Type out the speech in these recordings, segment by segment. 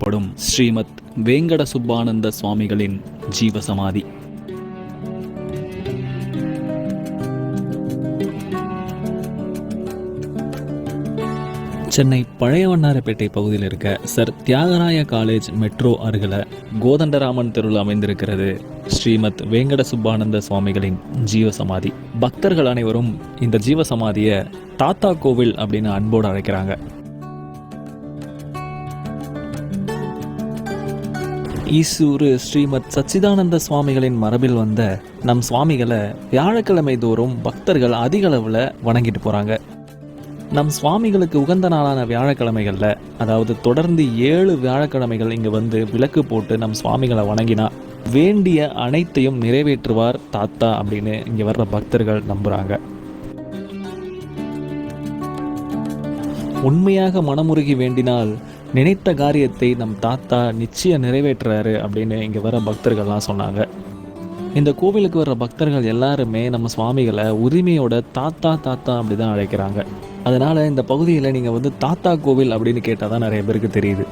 அழைக்கப்படும் ஸ்ரீமத் வேங்கட சுப்பானந்த சுவாமிகளின் ஜீவசமாதி. சென்னை பழையவண்ணாரப்பேட்டை பகுதியில் இருக்க சர் தியாகராய காலேஜ் மெட்ரோ அருகில் கோதண்டராமன் தெருவில் அமைந்திருக்கிறது ஸ்ரீமத் வேங்கட சுப்பானந்த சுவாமிகளின் ஜீவசமாதி. பக்தர்கள் அனைவரும் இந்த ஜீவசமாதியை தாத்தா கோவில் அப்படின்னு அன்போடு அழைக்கிறாங்க. ஈசூரு ஸ்ரீமத் சச்சிதானந்த சுவாமிகளின் மரபில் வந்த நம் சுவாமிகளை வியாழக்கிழமை தோறும் பக்தர்கள் அதிக அளவில் வணங்கிட்டு போகிறாங்க நம் சுவாமிகளுக்கு உகந்த நாளான வியாழக்கிழமைகளில் அதாவது தொடர்ந்து ஏழு வியாழக்கிழமைகள் இங்கே வந்து விளக்கு போட்டு நம் சுவாமிகளை வணங்கினா வேண்டிய அனைத்தையும் நிறைவேற்றுவார் தாத்தா அப்படின்னு இங்கே வர்ற பக்தர்கள் நம்புகிறாங்க உண்மையாக மனமுருகி வேண்டினால் நினைத்த காரியத்தை நம் தாத்தா நிச்சயம் நிறைவேற்றுறாரு அப்படின்னு இங்கே வர பக்தர்கள்லாம் சொன்னாங்க. இந்த கோவிலுக்கு வர்ற பக்தர்கள் எல்லாருமே நம்ம சுவாமிகளை உரிமையோட தாத்தா தாத்தா அப்படி தான் அழைக்கிறாங்க. அதனால் இந்த பகுதியில் நீங்கள் வந்து தாத்தா கோவில் அப்படின்னு கேட்டால் தான் நிறைய பேருக்கு தெரியுது.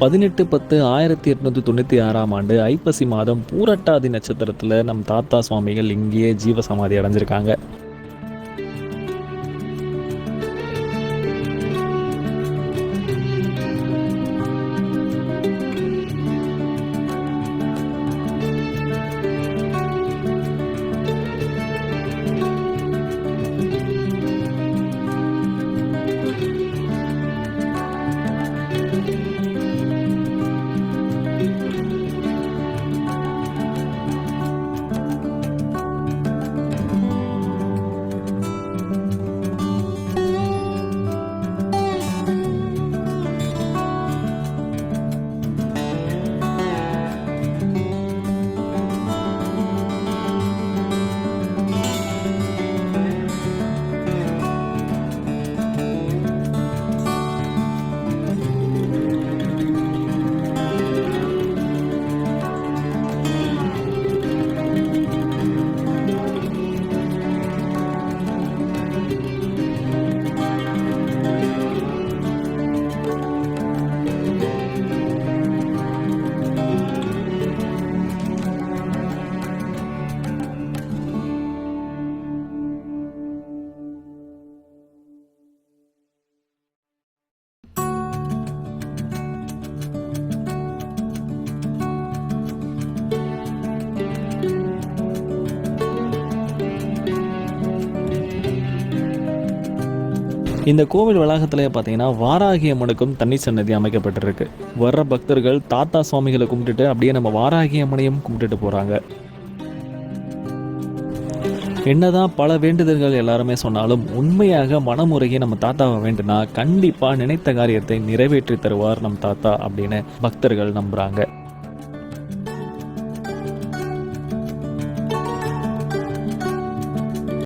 பதினெட்டு பத்து ஆயிரத்தி எட்நூத்தி தொண்ணூற்றி ஆறாம் ஆண்டு ஐப்பசி மாதம் பூரட்டாதி நட்சத்திரத்தில் நம் தாத்தா சுவாமிகள் இங்கேயே ஜீவசமாதி அடைஞ்சிருக்காங்க. இந்த கோவில் வளாகத்தில் பார்த்தீங்கன்னா வாராகி அம்மனுக்கும் தண்ணி சன்னதி அமைக்கப்பட்டிருக்கு. வர்ற பக்தர்கள் தாத்தா சுவாமிகளை கும்பிட்டுட்டு அப்படியே நம்ம வாராகி அம்மனையும் கும்பிட்டுட்டு போகிறாங்க என்னதான் பல வேண்டுதல்கள் எல்லாருமே சொன்னாலும் உண்மையாக மனமுறையை நம்ம தாத்தாவை வேண்டுனா கண்டிப்பாக நினைத்த காரியத்தை நிறைவேற்றி தருவார் நம் தாத்தா அப்படின்னு பக்தர்கள் நம்புகிறாங்க